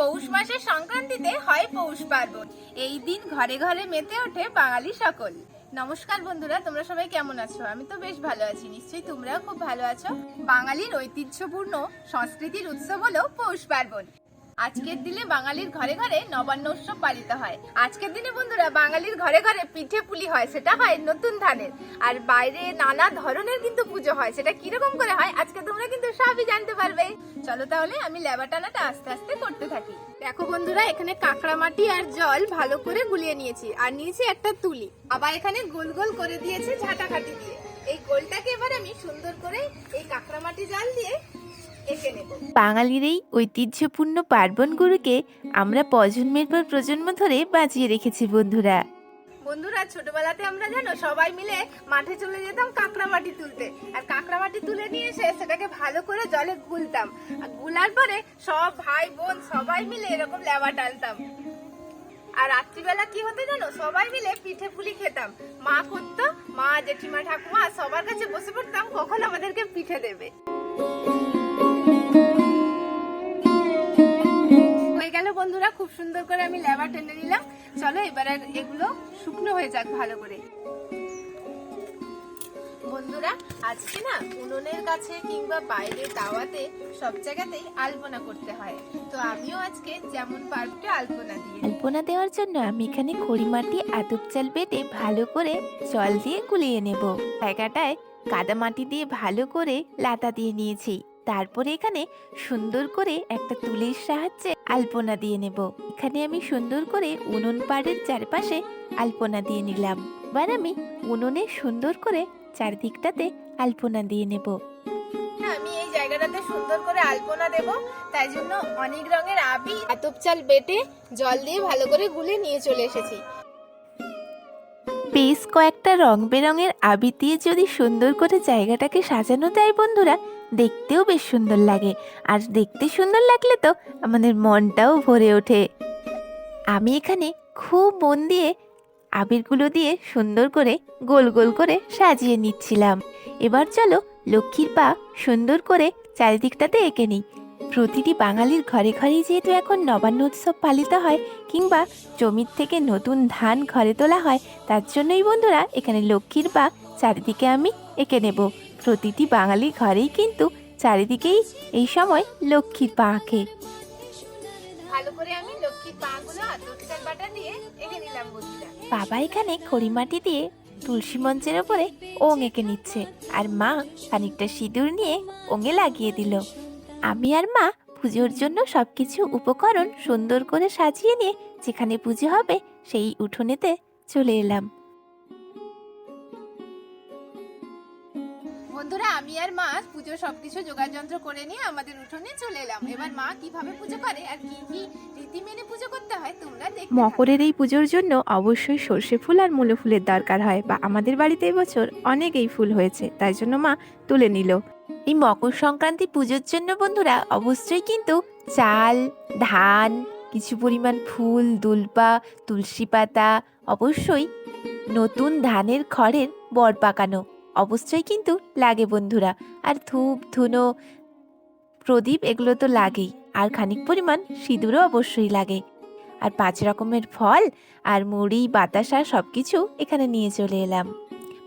পৌষ মাসের সংক্রান্তিতে হয় পৌষ পার্বণ। এই দিন ঘরে ঘরে মেতে ওঠে বাঙালি সকল। নমস্কার বন্ধুরা, তোমরা সবাই কেমন আছো? আমি তো বেশ ভালো আছি, নিশ্চয়ই তোমরাও খুব ভালো আছো। বাঙালির ঐতিহ্যপূর্ণ সংস্কৃতির উৎসব হলো পৌষ পার্বণ। আজকের দিনে বাঙালির ঘরে ঘরে নবান্ন উৎসব পালিত হয়। আজকের দিনে বন্ধুরা, বাঙালির ঘরে ঘরে পিঠে পুলি হয়, সেটা হয় নতুন ধানের। আর বাইরে নানা ধরনের কিন্তু পুজো হয়, সেটা কীরকম করে হয়, আজকে তোমরা কিন্তু সবই জানতে পারবে। চলো তাহলে আমি লেবা টানাটা আস্তে আস্তে করতে থাকি। দেখো বন্ধুরা, এখানে কাঁকড়া মাটি আর জল ভালো করে গুলিয়ে নিয়েছি, আর নিয়েছি একটা তুলি। আবার এখানে গোল গোল করে দিয়েছি ঝাঁটাকাটি দিয়ে। এই গোলটাকে এবার আমি সুন্দর করে এই কাঁকড়া মাটি জাল দিয়ে বাঙালির এই ঐতিহ্যপূর্ণ পার্বণগুলোকে আমরা প্রজন্মের পর প্রজন্ম ধরে বাঁচিয়ে রেখেছি, বন্ধুরা। বন্ধুরা, ছোটবেলাতে আমরা জানো সবাই মিলে মাঠে চলে যেতাম কাঁকড়া মাটি তুলতে। আর কাঁকড়া মাটি তুলে নিয়ে এসে সেটাকে ভালো করে জলে গুলতাম। আরগুলার পরে সব ভাই বোন সবাই মিলে এরকম লেবা টানতাম। আর রাত্রিবেলা কি হতো জানো? সবাই মিলে পিঠে পুলি খেতাম। মা করতো, মা জেঠিমা ঠাকুমা সবার কাছে বসে পড়তাম, কখন আমাদেরকে পিঠে দেবে। সুন্দর করে আমি লেবার টেনে নিলাম। চলো এবার আর এগুলো শুকনো হয়ে যাক ভালো করে। বন্ধুরা, আজকে না উনুনের কাছে কিংবা বাইরে তাওয়াতে সব জায়গাতেই আলপনা করতে হয়। তো আমিও আজকে যেমন পারব আলপনা দিয়ে আলপনা দেওয়ার জন্য আমি এখানে খড়ি মাটি, আতপ চাল বেটে ভালো করে জল দিয়ে গুলিয়ে নেব। জায়গাটায় কাদা মাটি দিয়ে ভালো করে লাতা দিয়ে নিয়েছি। তারপরে এখানে সুন্দর করে একটা তুলির সাহায্যে আলপনা দিয়ে নেব। এখানে আমি সুন্দর করে উনুন পাড়ের চারপাশে আলপনা দিয়ে নিলাম। এবার আমি উনুনে সুন্দর করে চারদিকটাতে আলপনা দিয়ে নেব। আমি এই জায়গাটাতে সুন্দর করে আলপনা দেব। তাই জন্য অনেক রঙের আবি, আতপ চাল বেটে জল দিয়ে ভালো করে গুলে নিয়ে চলে এসেছি। বেশ কয়েকটা রং বেরঙের আবির দিয়ে যদি সুন্দর করে জায়গাটাকে সাজানো যায় বন্ধুরা, দেখতেও বেশ সুন্দর লাগে। আর দেখতে সুন্দর লাগলে তো আমাদের মনটাও ভরে ওঠে। আমি এখানে খুব মন দিয়ে আবিরগুলো দিয়ে সুন্দর করে গোল গোল করে সাজিয়ে নিচ্ছিলাম। এবার চলো লক্ষ্মীর পা সুন্দর করে চারিদিকটাতে এঁকে নিই। প্রতিটি বাঙালির ঘরে ঘরেই যেহেতু এখন নবান্ন উৎসব পালিত হয় কিংবা জমির থেকে নতুন ধান ঘরে তোলা হয় তার জন্যই বন্ধুরা এখানে লক্ষ্মীর বা চারিদিকে আমি এঁকে নেব। প্রতিটি বাঙালি ঘরেই কিন্তু চারিদিকেই এই সময় লক্ষ্মীর পা আঁকে। ভালো করে আমি লক্ষ্মীর পা গুলো চাল বাটা দিয়ে এঁকে নিলাম বন্ধুরা। বাবা এখানে খড়িমাটি দিয়ে তুলসী মঞ্চের ওপরে ওং এঁকে নিচ্ছে আর মা খানিকটা সিঁদুর নিয়ে ওঙে লাগিয়ে দিল। আমি আর মা পুজোর জন্য সব কিছু উপকরণ সুন্দর করে সাজিয়ে নিয়ে যেখানে পুজো হবে সেই উঠোনেতে চলে এলাম। বন্ধুরা আমি আর মা পুজোর সবকিছু জোগাড় যন্ত্র করে নিয়ে আমাদের উঠোনে চলে এলাম। এবার মা কীভাবে পুজো করে আর কি কি রীতি মেনে পুজো করতে হয় তোমরা থাকো। মকরের এই পুজোর জন্য অবশ্যই সর্ষে ফুল আর মূলো ফুলের দরকার হয় বা আমাদের বাড়িতে এবছর অনেক এই ফুল হয়েছে তাই জন্য মা তুলে নিল। এই মকর সংক্রান্তি পুজোর জন্য বন্ধুরা অবশ্যই কিন্তু চাল, ধান, কিছু পরিমাণ ফুল, দুলপা, তুলসী পাতা, অবশ্যই নতুন ধানের খড়ের বর পাকানো অবশ্যই কিন্তু লাগে বন্ধুরা। আর ধূপ, ধুনো, প্রদীপ এগুলো তো লাগেই। আর খানিক পরিমাণ সিঁদুরও অবশ্যই লাগে। আর পাঁচ রকমের ফল আর মুড়ি, বাতাসা সব কিছু এখানে নিয়ে চলে এলাম।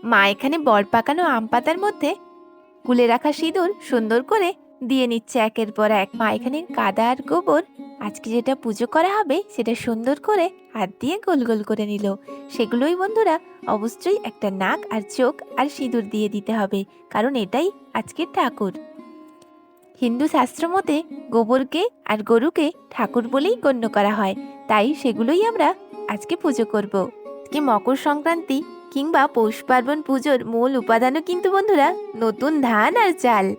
মা এখানে বর পাকানো আম পাতার মধ্যে গুলে রাখা সিঁদুর সুন্দর করে দিয়ে নিচ্ছে একের পর এক। মা এখানে কাদা আর গোবর, আজকে যেটা পুজো করা হবে সেটা সুন্দর করে হাত দিয়ে গোল গোল করে নিল। সেগুলোই বন্ধুরা অবশ্যই একটা নাক আর চোখ আর সিঁদুর দিয়ে দিতে হবে, কারণ এটাই আজকের ঠাকুর। হিন্দু শাস্ত্র মতে গোবরকে আর গরুকে ঠাকুর বলেই গণ্য করা হয়, তাই সেগুলোই আমরা আজকে পুজো করব। আজকে মকর সংক্রান্তি কিংবা পৌষ পার্বণ পুজোর মূল উপাদানও কিন্তু বন্ধুরা, নতুন ধান আর চাল।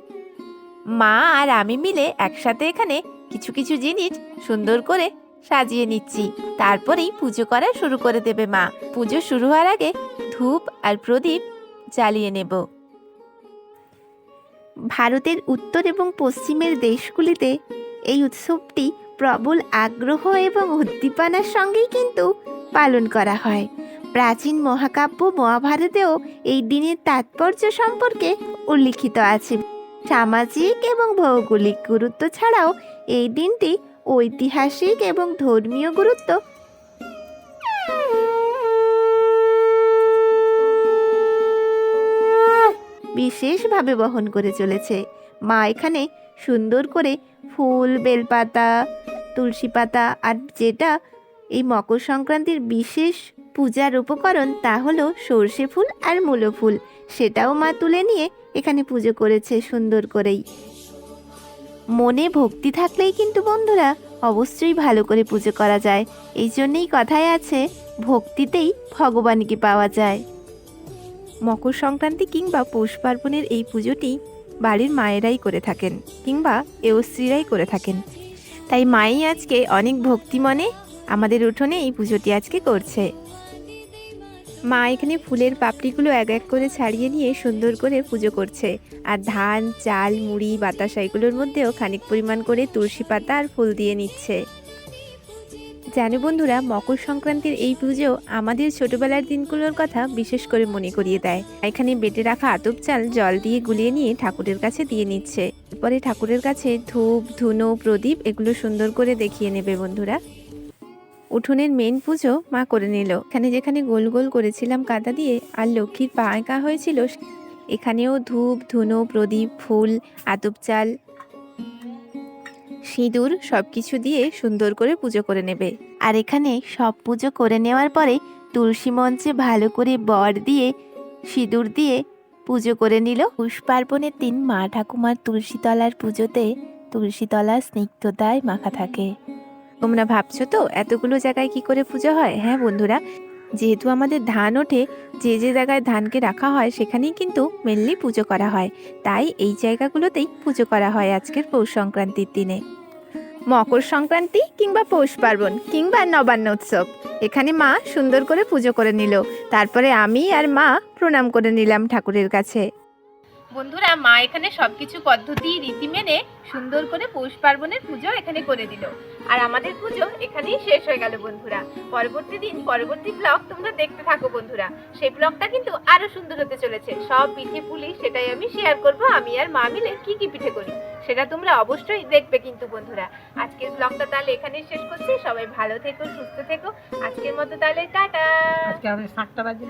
মা আর আমি মিলে একসাথে এখানে কিছু কিছু জিনিস সুন্দর করে সাজিয়ে নিচ্ছি। তারপরেই পুজো করা শুরু করে দেবে মা। পুজো শুরু হওয়ার আগে ধূপ আর প্রদীপ জ্বালিয়ে নেব। ভারতের উত্তর এবং পশ্চিমের দেশগুলিতে এই উৎসবটি প্রবল আগ্রহ এবং উদ্দীপনার সঙ্গেই কিন্তু পালন করা হয়। প্রাচীন মহাকাব্য মহাভারতেও এই দিনের তাৎপর্য সম্পর্কে উল্লিখিত আছে। সামাজিক এবং ভৌগোলিক গুরুত্ব ছাড়াও এই দিনটি ঐতিহাসিক এবং ধর্মীয় গুরুত্ব। বিশেষভাবে বহন করে চলেছে। মা এখানে সুন্দর করে ফুল, বেলপাতা, তুলসী পাতা আর যেটা এই মকর সংক্রান্তির বিশেষ পূজার উপকরণ তা হলো সর্ষে ফুল আর মূলো ফুল। সেটাও মা তুলে নিয়ে এখানে পুজো করেছে সুন্দর করেই। মনে ভক্তি থাকলেই কিন্তু বন্ধুরা অবশ্যই ভালো করে পুজো করা যায়। এই জন্যেই কথায় আছে, ভক্তিতেই ভগবানকে পাওয়া যায়। মকর সংক্রান্তি কিংবা পৌষ পার্বণের এই পুজোটি বাড়ির মায়েরাই করে থাকেন কিংবা এওস্ত্রীরাই করে থাকেন। তাই মাই আজকে অনেক ভক্তি মনে আমাদের উঠোনে এই পুজোটি আজকে করছে। মা এখানে ফুলের পাপড়িগুলো এক এক করে ছাড়িয়ে নিয়ে সুন্দর করে পুজো করছে। আর ধান, চাল, মুড়ি, বাতাসা এগুলোর মধ্যেও খানিক পরিমাণ করে তুলসী পাতা আর ফুল দিয়ে নিচ্ছে। জানো বন্ধুরা, মকর সংক্রান্তির এই পুজো আমাদের ছোটবেলার দিনগুলোর কথা বিশেষ করে মনে করিয়ে দেয়। এখানে বেটে রাখা আতপ চাল জল দিয়ে গুলিয়ে নিয়ে ঠাকুরের কাছে দিয়ে নিচ্ছে। এরপরে ঠাকুরের কাছে ধূপ, ধুনো, প্রদীপ এগুলো সুন্দর করে দেখিয়ে নেবে বন্ধুরা। উঠোনের মেন পুজো মা করে নিল। এখানে যেখানে গোল গোল করেছিলাম কাদা দিয়ে আর লক্ষ্মীর পা আঁকা হয়েছিল, এখানেও ধূপ, ধুনো, প্রদীপ, ফুল, আতপ চাল, সিঁদুর সব কিছু দিয়ে সুন্দর করে পুজো করে নেবে। আর এখানে সব পুজো করে নেওয়ার পরে তুলসী মঞ্চে ভালো করে বর দিয়ে, সিঁদুর দিয়ে পুজো করে নিল। পুষ্পার্পণের দিন মা ঠাকুমার তুলসীতলার পুজোতে তুলসীতলা স্নিগ্ধতায় মাখা থাকে। তোমরা ভাবছ তো এতগুলো জায়গায় কি করে পুজো হয়? হ্যাঁ বন্ধুরা, যেহেতু আমাদের ধান ওঠে, যে যে জায়গায় ধানকে রাখা হয় সেখানেই কিন্তু মেনলি পুজো করা হয়। তাই এই জায়গাগুলোতেই পুজো করা হয় আজকের পৌষ সংক্রান্তির দিনে। মকর সংক্রান্তি কিংবা পৌষ পার্বণ কিংবা নবান্ন উৎসব, এখানে মা সুন্দর করে পুজো করে নিল। তারপরে আমি আর মা প্রণাম করে নিলাম ঠাকুরের কাছে। বন্ধুরা, মা এখানে সবকিছু পদ্ধতি, রীতি মেনে সুন্দর করে পৌষ পার্বণের পুজো এখানে করে দিল। আর আমাদের পুজো এখানেই শেষ হয়ে গেল বন্ধুরা। পরবর্তী দিন, পরবর্তী ব্লগ তোমরা দেখতে থাকো বন্ধুরা। সেই ব্লগটা কিন্তু আরও সুন্দর হতে চলেছে। সব পিঠে পুলি সেটাই আমি শেয়ার করব। আমি আর মা মিলে কি কি পিঠে করি, সেটা তোমরা অবশ্যই দেখবে কিন্তু বন্ধুরা। আজকের ব্লগটা তাহলে এখানেই শেষ করছি। সবাই ভালো থেকো, সুস্থ থেকো। আজকের মতো তাহলে টাটা। আজকে সাতটা বাজে